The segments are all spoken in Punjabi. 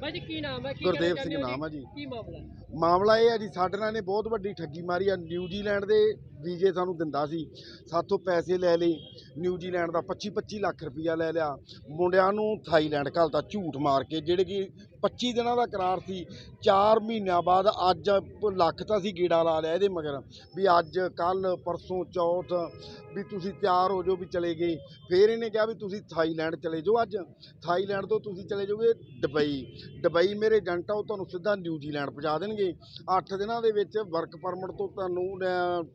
ਬਾਈ ਜੀ ਕੀ ਨਾਮ ਹੈ ਕੀ ਗੁਰਦੇਵ ਕਹਿਣਾ ਸਿੰਘ ਚਾਹੁੰਦੇ ਹੋ ਨਾਮ ਹੈ ਜੀ। ਕੀ ਮਾਮਲਾ ਹੈ? ਮਾਮਲਾ ਇਹ ਹੈ ਜੀ ਸਾਡੇ ਨਾਲ ਨੇ ਬਹੁਤ ਵੱਡੀ ਠੱਗੀ ਮਾਰੀ ਆ ਨਿਊਜ਼ੀਲੈਂਡ ਦੇ ਵੀਜ਼ੇ ਸਾਨੂੰ ਦਿੰਦਾ ਸੀ। ਸਾਥੋਂ ਪੈਸੇ ਲੈ ਲਏ। ਨਿਊਜ਼ੀਲੈਂਡ ਦਾ 25 25 ਲੱਖ ਰੁਪਈਆ ਲੈ ਲਿਆ। ਮੁੰਡਿਆਂ ਨੂੰ ਥਾਈਲੈਂਡ ਘਲਤਾ, ਝੂਠ ਮਾਰ ਕੇ। ਜਿਹੜੇ ਕਿ 25 ਦਿਨਾਂ ਦਾ ਕਰਾਰ ਸੀ 4 ਮਹੀਨਿਆਂ ਬਾਅਦ ਅੱਜ ਲੱਖ ਤਾਂ ਸੀ ਗੇੜਾ ਲਾ ਲਿਆ ਇਹਦੇ ਮਗਰ ਵੀ ਅੱਜ ਕੱਲ ਪਰਸੋਂ, ਚੌਥ ਵੀ ਤੁਸੀਂ ਤਿਆਰ ਹੋ ਜਾਓ ਵੀ ਚਲੇ ਗਏ। ਫਿਰ ਇਹਨੇ ਕਿਹਾ ਵੀ ਤੁਸੀਂ ਥਾਈਲੈਂਡ ਚਲੇ ਜਾਓ ਅੱਜ। ਥਾਈਲੈਂਡ ਤੋਂ ਤੁਸੀਂ ਚਲੇ ਜਾਓਗੇ ਦੁਬਈ। ਦੁਬਈ ਮੇਰੇ ਏਜੰਟ ਆ, ਉਹ ਤੁਹਾਨੂੰ ਸਿੱਧਾ ਨਿਊਜ਼ੀਲੈਂਡ ਪਹੁੰਚਾ ਦੇਣਗੇ। 8 ਦਿਨਾਂ ਦੇ ਵਿੱਚ ਵਰਕ ਪਰਮਿਟ ਤੋਂ ਤੁਹਾਨੂੰ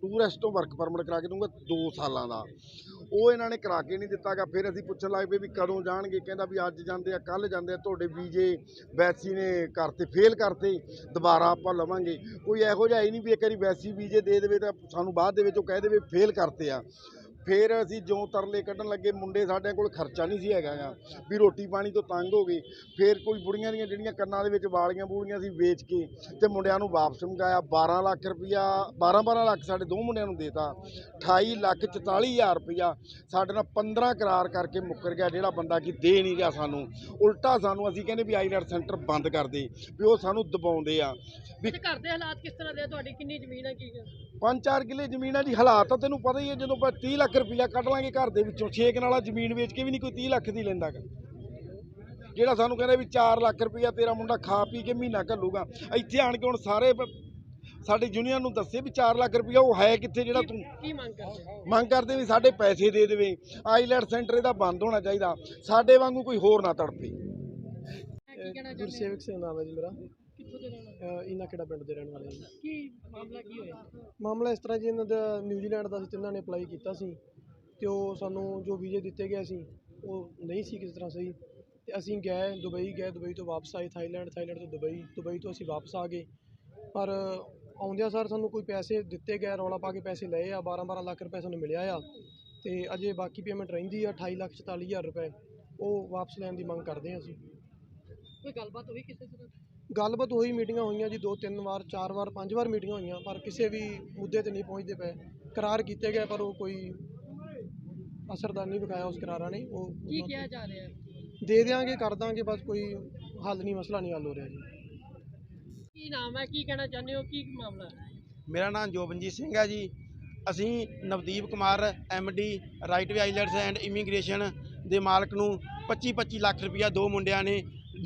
ਟੂਰਿਸਟ ਤੋਂ ਵਰਕ ਪਰਮਿਟ ਕਰਾ ਕੇ ਦੂੰਗਾ 2 ਸਾਲਾਂ ਦਾ। ਉਹ ਇਹਨਾਂ ਨੇ ਕਰਾ ਕੇ ਨਹੀਂ ਦਿੱਤਾਗਾ ਫਿਰ ਅਸੀਂ ਪੁੱਛਣ ਲੱਗ ਪਏ ਵੀ ਕਦੋਂ ਜਾਣਗੇ? ਕਹਿੰਦਾ ਵੀ ਅੱਜ ਜਾਂਦੇ ਆ ਕੱਲ ਜਾਂਦੇ ਆ। ਤੁਹਾਡੇ ਵੀਜ਼ੇ ਵੈਸੀ ਨੇ ਕਰਤੇ ਫੇਲ ਕਰਤੇ। ਦੁਬਾਰਾ ਆਪਾਂ ਲਵਾਂਗੇ। ਕੋਈ ਇਹੋ ਜਿਹਾ ਹੀ ਨਹੀਂ ਵੀ ਇੱਕ ਵਾਰੀ ਵੈਸੀ ਵੀਜ਼ੇ ਦੇ ਦੇਵੇ ਤਾਂ ਸਾਨੂੰ ਬਾਅਦ ਦੇ ਵਿੱਚ ਉਹ ਕਹਿ ਦੇਵੇ ਫੇਲ ਕਰਤੇ ਆ। ਫਿਰ ਅਸੀਂ ਜਿਉਂ ਤਰਲੇ ਕੱਢਣ ਲੱਗੇ, ਮੁੰਡੇ ਸਾਡੇ ਕੋਲ ਖਰਚਾ ਨਹੀਂ ਸੀ ਹੈਗਾ ਆ, ਵੀ ਰੋਟੀ ਪਾਣੀ ਤੋਂ ਤੰਗ ਹੋ ਗਏ। ਫਿਰ ਕੋਈ ਬੁੜੀਆਂ ਦੀਆਂ ਜਿਹੜੀਆਂ ਕੰਨਾਂ ਦੇ ਵਿੱਚ ਵਾਲੀਆਂ ਬੂਲੀਆਂ ਸੀ ਵੇਚ ਕੇ ਤੇ ਮੁੰਡਿਆਂ ਨੂੰ ਵਾਪਸ ਮੰਗਾਇਆ 12 ਲੱਖ ਰੁਪਇਆ 12 12 ਲੱਖ ਸਾਡੇ ਦੋ ਮੁੰਡਿਆਂ ਨੂੰ ਦੇਤਾ 28 ਲੱਖ 44 ਹਜ਼ਾਰ ਰੁਪਇਆ ਸਾਡੇ ਨਾਲ 15 ਕਰਾਰ ਕਰਕੇ ਮੁੱਕਰ ਗਿਆ, ਜਿਹੜਾ ਬੰਦਾ ਕਿ ਦੇ ਨਹੀਂ ਰਿਹਾ ਸਾਨੂੰ। ਉਲਟਾ ਸਾਨੂੰ ਅਸੀਂ ਕਹਿੰਦੇ ਵੀ ਆਈਲੈਟ ਸੈਂਟਰ ਬੰਦ ਕਰ ਦੇ, ਵੀ ਉਹ ਸਾਨੂੰ ਦਬਾਉਂਦੇ ਆ। ਵੀ ਘਰ ਦੇ ਹਾਲਾਤ ਕਿਸ ਤਰ੍ਹਾਂ ਦੇ ਆ? ਤੁਹਾਡੀ ਕਿੰਨੀ ਜ਼ਮੀਨ ਹੈ, ਕੀ ਹੈ? ਪੰਜ ਚਾਰ ਕਿੱਲੇ ਜ਼ਮੀਨ ਆ ਜੀ ਹਾਲਾਤ ਤਾਂ ਤੈਨੂੰ ਪਤਾ ਹੀ ਹੈ ਜਦੋਂ ਆਪਾਂ 30 ਲੱਖ ਰੁਪਈਆ ਕੱਢ ਲਾਂਗੇ ਘਰ ਦੇ ਵਿੱਚੋਂ ਛੇ ਕਨਾਲਾ ਜ਼ਮੀਨ ਵੇਚ ਕੇ ਵੀ ਨਹੀਂ ਕੋਈ 30 ਲੱਖ ਦੀ ਲੈਂਦਾ ਗਾ। ਜਿਹੜਾ ਸਾਨੂੰ ਕਹਿੰਦਾ ਵੀ 4 ਲੱਖ ਰੁਪਈਆ ਤੇਰਾ ਮੁੰਡਾ ਖਾ ਪੀ ਕੇ ਮਹੀਨਾ ਘੱਲੂਗਾ ਇੱਥੇ ਆਣ ਕੇ ਹੁਣ ਸਾਰੇ ਸਾਡੀ ਯੂਨੀਅਨ ਨੂੰ ਦੱਸੇ ਵੀ 4 ਲੱਖ ਰੁਪਈਆ ਉਹ ਹੈ ਕਿੱਥੇ ਜਿਹੜਾ ਤੂੰ ਕੀ ਮੰਗ ਕਰਦੇ ਹੋ? ਮੰਗ ਕਰਦੇ ਵੀ ਸਾਡੇ ਪੈਸੇ ਦੇ ਦੇਵੇ। ਆਈਲੈਟ ਸੈਂਟਰ ਇਹਦਾ ਬੰਦ ਹੋਣਾ ਚਾਹੀਦਾ। ਸਾਡੇ ਵਾਂਗੂ ਕੋਈ ਹੋਰ ਨਾ ਤੜਪੇ। ਕੀ ਕਹਿਣਾ ਚਾਹੁੰਦੇ ਹੋ? ਗੁਰਸੇਵਕ ਸਿੰਘ ਨਾਮ ਹੈ ਜੀ ਮੇਰਾ। ਕਿੱਥੋਂ ਦੇ ਰਹਿਣ ਵਾਲੇ? ਅਹ ਇਨਾ ਕਿਹੜਾ ਪਿੰਡ ਦੇ ਰਹਿਣ ਵਾਲੇ ਜੀ। ਕੀ ਮਾਮਲਾ ਕੀ ਹੋਇਆ ਮਾਮਲਾ ਇਸ ਤਰ੍ਹਾਂ ਜੀ ਇਹਨਾਂ ਦਾ ਨਿਊਜ਼ੀਲੈਂਡ ਦਾ ਸੀ ਤਿੰਨਾਂ ਨੇ ਅਪਲਾਈ ਕੀਤਾ ਸੀ ਤੇ ਉਹ ਸਾਨੂੰ ਜੋ ਵੀਜ਼ੇ ਦਿੱਤੇ ਗਏ ਸੀ ਉਹ ਨਹੀਂ ਸੀ ਕਿਸੇ ਤਰ੍ਹਾਂ ਸਹੀ ਤੇ ਅਸੀਂ ਗਏ ਦੁਬਈ ਗਏ ਦੁਬਈ ਤੋਂ ਵਾਪਸ ਆਏ ਥਾਈਲੈਂਡ ਥਾਈਲੈਂਡ ਤੋਂ ਦੁਬਈ ਦੁਬਈ ਤੋਂ ਅਸੀਂ ਵਾਪਸ ਆ ਗਏ ਪਰ ਆਉਂਦਿਆਂ ਸਰ ਸਾਨੂੰ ਕੋਈ ਪੈਸੇ ਦਿੱਤੇ ਗਏ ਰੌਲਾ ਪਾ ਕੇ ਪੈਸੇ ਲਏ ਆ 12 12 ਲੱਖ ਰੁਪਏ ਸਾਨੂੰ ਮਿਲਿਆ ਆ ਤੇ ਅਜੇ ਬਾਕੀ ਪੇਮੈਂਟ ਰਹਿੰਦੀ ਆ 28 ਲੱਖ 44 ਹਜ਼ਾਰ ਰੁਪਏ ਉਹ ਵਾਪਸ ਲੈਣ ਦੀ ਮੰਗ ਕਰਦੇ ਹਾਂ ਅਸੀਂ ਕੋਈ ਗੱਲਬਾਤ ਹੋਈ ਕਿਸੇ ਤਰ੍ਹਾਂ ਗੱਲਬਾਤ ਹੋਈ ਮੀਟਿੰਗਾਂ ਹੋਈਆਂ ਜੀ ਦੋ ਤਿੰਨ ਵਾਰ ਚਾਰ ਵਾਰ ਪੰਜ ਵਾਰ ਮੀਟਿੰਗਾਂ ਹੋਈਆਂ ਪਰ ਕਿਸੇ ਵੀ ਮੁੱਦੇ ਤੇ ਨਹੀਂ ਪਹੁੰਚਦੇ ਪਏ। ਕਰਾਰ ਕੀਤੇ ਗਏ ਪਰ ਉਹ ਕੋਈ ਅਸਰਦਾਰ ਨਹੀਂ ਵਿਖਾਇਆ ਉਸ ਕਰਾਰਾਂ ਨੇ ਉਹ ਕੀ ਕਿਹਾ ਜਾ ਰਿਹਾ? ਹੈ ਦੇ ਦਿਆਂਗੇ ਕਰ ਦਾਂਗੇ ਬਸ ਕੋਈ ਹੱਲ ਨਹੀਂ ਮਸਲਾ ਨਹੀਂ ਹੱਲ ਹੋ ਰਿਹਾ ਜੀ। ਕੀ ਨਾਮ ਹੈ? ਕੀ ਕਹਿਣਾ ਚਾਹੁੰਦੇ ਹੋ? ਕੀ ਮਾਮਲਾ? ਹੈ ਮੇਰਾ ਨਾਮ ਜੋਬਨਜੀਤ ਸਿੰਘ ਹੈ ਜੀ। ਅਸੀਂ Navdeep Kumar the Right Way Islands and Immigration ਦੇ ਮਾਲਕ ਨੂੰ 25 25 ਲੱਖ ਰੁਪਇਆ ਦੋ ਮੁੰਡਿਆਂ ਨੇ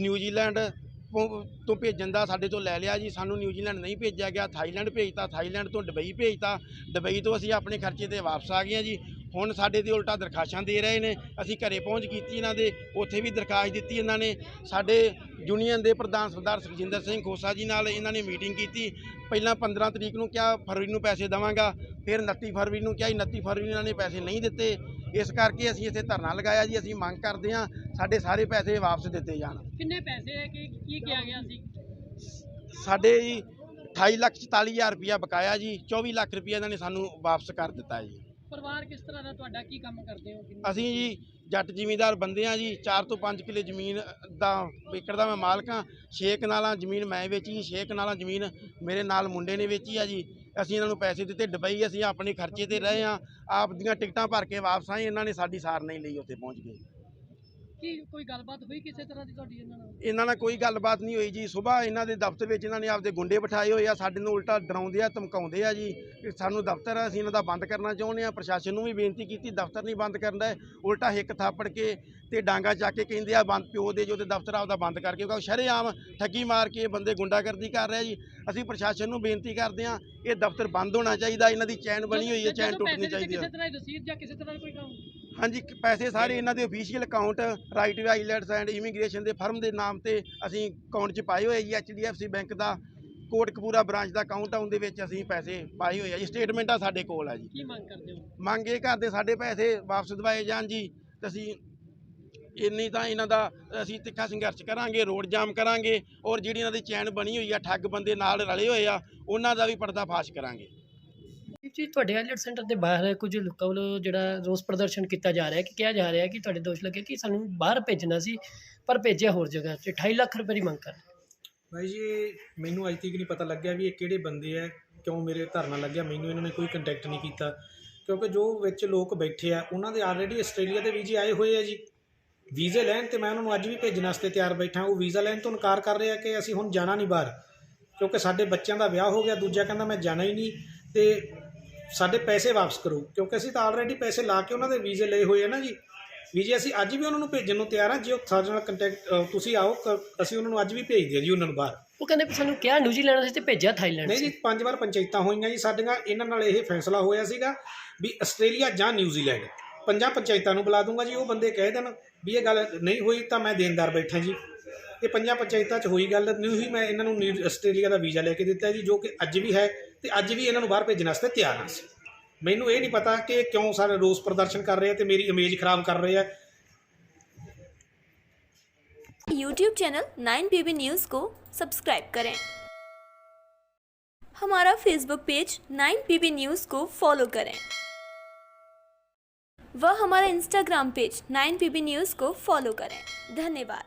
ਨਿਊਜ਼ੀਲੈਂਡ ਤੋਂ- ਤੋਂ ਭੇਜਣ ਦਾ ਸਾਡੇ ਤੋਂ ਲੈ ਲਿਆ ਜੀ, ਸਾਨੂੰ ਨਿਊਜ਼ੀਲੈਂਡ ਨਹੀਂ ਭੇਜਿਆ ਗਿਆ, ਥਾਈਲੈਂਡ ਭੇਜਤਾ, ਥਾਈਲੈਂਡ ਤੋਂ ਦੁਬਈ ਭੇਜਤਾ, ਦੁਬਈ ਤੋਂ ਅਸੀਂ ਆਪਣੇ ਖਰਚੇ ਤੇ ਵਾਪਸ ਆ ਗਏ ਹਾਂ ਜੀ। ਹੁਣ ਸਾਡੇ ਤੇ ਉਲਟਾ ਦਰਖਾਸ਼ਾਂ ਦੇ ਰਹੇ ਨੇ, ਅਸੀਂ ਘਰੇ ਪਹੁੰਚ ਕੀਤੀ ਇਹਨਾਂ ਦੇ, ਉੱਥੇ ਵੀ ਦਰਖਾਸਤ ਦਿੱਤੀ ਇਹਨਾਂ ਨੇ। ਸਾਡੇ ਯੂਨੀਅਨ ਦੇ ਪ੍ਰਧਾਨ ਸਰਦਾਰ ਸੁਖਜਿੰਦਰ ਸਿੰਘ ਖੋਸਾ ਜੀ ਨਾਲ ਇਹਨਾਂ ਨੇ ਮੀਟਿੰਗ ਕੀਤੀ। ਪਹਿਲਾਂ 15 ਤਰੀਕ ਨੂੰ ਕਿਹਾ ਫਰਵਰੀ ਨੂੰ ਪੈਸੇ ਦੇਵਾਂਗਾ, ਫਿਰ 29 ਫਰਵਰੀ ਨੂੰ ਕਿਹਾ 29 ਫਰਵਰੀ ਨੂੰ ਇਹਨਾਂ ਨੇ ਪੈਸੇ ਨਹੀਂ ਦਿੱਤੇ। ਇਸ ਕਰਕੇ ਅਸੀਂ ਇੱਥੇ ਧਰਨਾ ਲਗਾਇਆ ਜੀ ਅਸੀਂ ਮੰਗ ਕਰਦੇ ਹਾਂ ਸਾਡੇ ਸਾਰੇ ਪੈਸੇ ਵਾਪਸ ਦਿੱਤੇ ਜਾਣ। ਕਿੰਨੇ ਪੈਸੇ ਹੈ ਕੀ ਕੀ ਕਿਹਾ ਗਿਆ ਸੀ? ਸਾਡੇ ਜੀ 28 ਲੱਖ 44 ਹਜ਼ਾਰ ਰੁਪਇਆ ਬਕਾਇਆ ਜੀ 24 ਲੱਖ ਰੁਪਇਆ ਇਹਨਾਂ ਨੇ ਸਾਨੂੰ ਵਾਪਸ ਕਰ ਦਿੱਤਾ ਜੀ। ਪਰਿਵਾਰ ਕਿਸ ਤਰ੍ਹਾਂ ਦਾ ਤੁਹਾਡਾ? ਕੀ ਕੰਮ ਕਰਦੇ ਹੋ? ਕਿੰਨੇ- ਅਸੀਂ ਜੀ ਜੱਟ ਜ਼ਿਮੀਂਦਾਰ ਬੰਦੇ ਆ ਜੀ। 4 ਤੋਂ 5 ਕਿੱਲੇ ਜ਼ਮੀਨ ਦਾ ਏਕੜ ਦਾ ਮੈਂ ਮਾਲਕ ਹਾਂ। 6 ਕਨਾਲਾਂ ਜ਼ਮੀਨ ਮੈਂ ਵੇਚੀ 6 ਕਨਾਲਾਂ ਜ਼ਮੀਨ ਮੇਰੇ ਨਾਲ ਮੁੰਡੇ ਨੇ ਵੇਚੀ ਆ ਜੀ। ਅਸੀਂ ਇਹਨਾਂ ਨੂੰ ਪੈਸੇ ਦਿੱਤੇ ਦੁਬਈ ਅਸੀਂ ਆਪਣੇ ਖਰਚੇ ਤੇ ਰਹੇ ਆ ਆਪ ਦੀਆਂ ਟਿਕਟਾਂ ਭਰ ਕੇ ਵਾਪਸ ਆਏ। ਇਹਨਾਂ ਨੇ ਸਾਡੀ ਸਾਰ ਨਹੀਂ ਲਈ ਉੱਥੇ ਪਹੁੰਚ ਗਏ। ਕੀ ਕੋਈ ਗੱਲਬਾਤ ਹੋਈ ਕਿਸੇ ਤਰ੍ਹਾਂ ਦੀ ਤੁਹਾਡੀ ਇਹਨਾਂ ਨਾਲ? ਇਹਨਾਂ ਨਾਲ ਕੋਈ ਗੱਲਬਾਤ ਨਹੀਂ ਹੋਈ ਜੀ। ਸਵੇਰ ਇਹਨਾਂ ਦੇ ਦਫ਼ਤਰ ਵਿੱਚ ਇਹਨਾਂ ਨੇ ਆਪਦੇ ਗੁੰਡੇ ਬਿਠਾਏ ਹੋਏ ਆ। ਸਾਡੇ ਨੂੰ ਉਲਟਾ ਡਰਾਉਂਦੇ ਆ ਧਮਕਾਉਂਦੇ ਆ ਜੀ। ਕਿ ਸਾਨੂੰ ਦਫ਼ਤਰ ਅਸੀਂ ਇਹਨਾਂ ਦਾ ਬੰਦ ਕਰਨਾ ਚਾਹੁੰਦੇ ਆ। ਪ੍ਰਸ਼ਾਸਨ ਨੂੰ ਵੀ ਬੇਨਤੀ ਕੀਤੀ ਦਫ਼ਤਰ ਨਹੀਂ ਬੰਦ ਕਰਨਾ ਉਲਟਾ ਹਿੱਕ ਥਾਪੜ ਕੇ ਤੇ ਡਾਂਗਾ ਚੱਕ ਕੇ ਕਹਿੰਦੇ ਆ ਬੰਦ ਪਿਓ ਦੇ ਜੋ ਤੇ ਦਫ਼ਤਰ ਆਪਦਾ ਬੰਦ ਕਰਕੇ ਕਿਉਂਕਿ ਸ਼ਰੇਆਮ ਠੱਗੀ ਮਾਰ ਕੇ ਬੰਦੇ ਗੁੰਡਾਗਰਦੀ ਕਰ ਰਿਹਾ ਜੀ। ਅਸੀਂ ਪ੍ਰਸ਼ਾਸਨ ਨੂੰ ਬੇਨਤੀ ਕਰਦੇ ਆ ਇਹ ਦਫ਼ਤਰ ਬੰਦ ਹੋਣਾ ਚਾਹੀਦਾ। ਇਹਨਾਂ ਦੀ ਚੈਨ ਬਣੀ ਹੋਈ ਹੈ ਚੈਨ ਟੁੱਟਣੀ ਚਾਹੀਦੀ ਹੈ ਕਿਸੇ ਤਰ੍ਹਾਂ ਦੀ ਰਸੀਦ ਜਾਂ ਕਿਸੇ ਤਰ੍ਹਾਂ ਦਾ ਕੋਈ ਕੰਮ? ਹਾਂਜੀ ਪੈਸੇ ਸਾਰੇ ਇਹਨਾਂ ਦੇ official account Right Way Islands and Immigration ਦੇ ਫਰਮ ਦੇ ਨਾਮ ਤੇ ਅਸੀਂ ਅਕਾਊਂਟ 'ਚ ਪਾਏ ਹੋਏ ਜੀ ਐਚਡੀਐਫਸੀ ਬੈਂਕ ਦਾ ਕੋਟਕਪੂਰਾ ਬ੍ਰਾਂਚ ਦਾ ਅਕਾਊਂਟ ਆ ਉਹਦੇ ਵਿੱਚ ਅਸੀਂ ਪੈਸੇ ਪਾਏ ਹੋਏ ਆ ਜੀ ਸਟੇਟਮੈਂਟ ਆ ਸਾਡੇ ਕੋਲ ਆ ਜੀ। ਕੀ ਮੰਗ ਕਰਦੇ ਹੋ? ਮੰਗ ਇਹ ਕਰਦੇ ਸਾਡੇ ਪੈਸੇ ਵਾਪਸ ਦਿਵਾਏ ਜਾਣ ਜੀ ਤੇ ਅਸੀਂ ਇੰਨੀ ਤਾਂ ਇਹਨਾਂ ਦਾ ਅਸੀਂ ਤਿੱਖਾ ਸੰਘਰਸ਼ ਕਰਾਂਗੇ ਰੋਡ ਜਾਮ ਕਰਾਂਗੇ ਔਰ ਜਿਹੜੀ ਇਹਨਾਂ ਦੀ ਚੈਨ ਬਣੀ ਹੋਈ ਆ ਠੱਗ ਬੰਦੇ ਨਾਲ ਰਲੇ ਹੋਏ ਆ ਉਹਨਾਂ ਦਾ ਵੀ ਪਰਦਾਫਾਸ਼ ਕਰਾਂਗੇ। ਜੀ, ਤੁਹਾਡੇ ਆਈਲੈਟ ਸੈਂਟਰ ਦੇ ਬਾਹਰ ਕੁਝ ਲੋਕਾਂ ਵੱਲੋਂ ਜਿਹੜਾ ਰੋਸ ਪ੍ਰਦਰਸ਼ਨ ਕੀਤਾ ਜਾ ਰਿਹਾ ਹੈ ਕਿ ਕਿਹਾ ਜਾ ਰਿਹਾ ਹੈ ਕਿ ਤੁਹਾਡੇ ਦੋਸ਼ ਲੱਗੇ ਕਿ ਸਾਨੂੰ ਬਾਹਰ ਭੇਜਣਾ ਸੀ, ਪਰ ਭੇਜਿਆ ਹੋਰ ਜਗ੍ਹਾ ਤੇ 28 ਲੱਖ ਰੁਪਏ ਦੀ ਮੰਗ ਕਰ ਭਾਈ ਜੀ, ਮੈਨੂੰ ਅੱਜ ਤੱਕ ਨਹੀਂ ਪਤਾ ਲੱਗਿਆ ਵੀ ਇਹ ਕਿਹੜੇ ਬੰਦੇ ਆ, ਕਿਉਂ ਮੇਰੇ ਧਰਨਾ ਲੱਗਿਆ, ਮੈਨੂੰ ਇਹਨਾਂ ਨੇ ਕੋਈ ਕੰਟੈਕਟ ਨਹੀਂ ਕੀਤਾ। ਕਿਉਂਕਿ ਜੋ ਵਿੱਚ ਲੋਕ ਬੈਠੇ ਆ, ਉਹਨਾਂ ਦੇ ਆਲਰੇਡੀ ਆਸਟ੍ਰੇਲੀਆ ਦੇ ਵੀਜ਼ੇ ਆਏ ਹੋਏ ਆ ਜੀ। ਵੀਜ਼ੇ ਲੈਣ ਤੇ ਮੈਂ ਉਹਨਾਂ ਨੂੰ ਅੱਜ ਵੀ ਭੇਜਣ ਵਾਸਤੇ ਤਿਆਰ ਬੈਠਾ, ਉਹ ਵੀਜ਼ਾ ਲੈਣ ਤੋਂ ਇਨਕਾਰ ਕਰ ਰਹੇ ਆ ਕਿ ਅਸੀਂ ਹੁਣ ਜਾਣਾ ਨਹੀਂ ਬਾਹਰ। ਕਿਉਂਕਿ ਸਾਡੇ ਬੱਚਿਆਂ ਦਾ ਵਿਆਹ ਹੋ ਗਿਆ, ਦੂਜਾ ਕਹਿੰਦਾ ਮੈਂ ਜਾਣਾ ਹੀ ਨਹੀਂ। ਤੇ ਸਾਡੇ ਪੈਸੇ ਵਾਪਸ ਕਰੋ ਕਿਉਂਕਿ ਅਸੀਂ ਤਾਂ ਆਲਰੇਡੀ ਪੈਸੇ ਲਾ ਕੇ ਉਹਨਾਂ ਦੇ ਵੀਜ਼ੇ ਲਏ ਹੋਏ ਆ ਨਾ ਜੀ। ਵੀਜ਼ੇ ਅਸੀਂ ਅੱਜ ਵੀ ਉਹਨਾਂ ਨੂੰ ਭੇਜਣ ਨੂੰ ਤਿਆਰ ਹਾਂ ਜੇ ਉਹ ਸਾਡੇ ਨਾਲ ਕੰਟੈਕਟ ਤੁਸੀਂ ਆਓ ਕ- ਅਸੀਂ ਉਹਨਾਂ ਨੂੰ ਅੱਜ ਵੀ ਭੇਜ ਦਿਆ ਜੀ ਉਹਨਾਂ ਨੂੰ ਬਾਹਰ। ਉਹ ਕਹਿੰਦੇ ਵੀ ਸਾਨੂੰ ਕਿਹਾ ਨਿਊਜ਼ੀਲੈਂਡ ਸੀ ਤੇ ਭੇਜਿਆ ਥਾਈਲੈਂਡ ਨਹੀਂ ਜੀ ਪੰਜ ਵਾਰ ਪੰਚਾਇਤਾਂ ਹੋਈਆਂ ਜੀ ਸਾਡੀਆਂ ਇਹਨਾਂ ਨਾਲ ਇਹ ਫੈਸਲਾ ਹੋਇਆ ਸੀਗਾ ਵੀ ਆਸਟ੍ਰੇਲੀਆ ਜਾਂ ਨਿਊਜ਼ੀਲੈਂਡ। ਪੰਜਾਂ ਪੰਚਾਇਤਾਂ ਨੂੰ ਬੁਲਾ ਦੂੰਗਾ ਜੀ ਉਹ ਬੰਦੇ ਕਹਿ ਦੇਣ ਵੀ ਇਹ ਗੱਲ ਨਹੀਂ ਹੋਈ ਤਾਂ ਮੈਂ ਦੇਣਦਾਰ ਬੈਠਾ ਜੀ। ਇਹ ਪੰਜਾਂ ਪੰਚਾਇਤਾਂ 'ਚ ਹੋਈ ਗੱਲ ਨਹੀਂ ਹੋਈ ਮੈਂ ਇਹਨਾਂ ਨੂੰ ਨਿਊ ਆਸਟ੍ਰੇਲੀਆ ਦਾ ਵੀਜ਼ਾ ਲੈ ਕੇ ਦਿੱਤਾ ਜੀ ਜੋ ਕਿ ਅੱਜ ਵੀ ਹੈ। ਤੇ ਅੱਜ ਵੀ ਇਹਨਾਂ ਨੂੰ ਬਾਹਰ ਭੇਜਣ ਵਾਸਤੇ ਤਿਆਰ ਹਾਂ ਅਸੀਂ ਮੈਨੂੰ ਇਹ ਨਹੀਂ ਪਤਾ ਕਿ ਇਹ ਕਿਉਂ ਸਾਰੇ ਰੋਸ ਪ੍ਰਦਰਸ਼ਨ ਕਰ ਰਹੇ ਆ ਤੇ ਮੇਰੀ ਇਮੇਜ ਖਰਾਬ ਕਰ ਰਹੇ ਆ यूट्यूब चैनल 9 न्यूज़ को सब्सक्राइब करें हमारा फेसबुक पेज 9 न्यूज़ को फॉलो करें व हमारा इंस्टाग्राम पेज 9 न्यूज़ को फॉलो करें धन्यवाद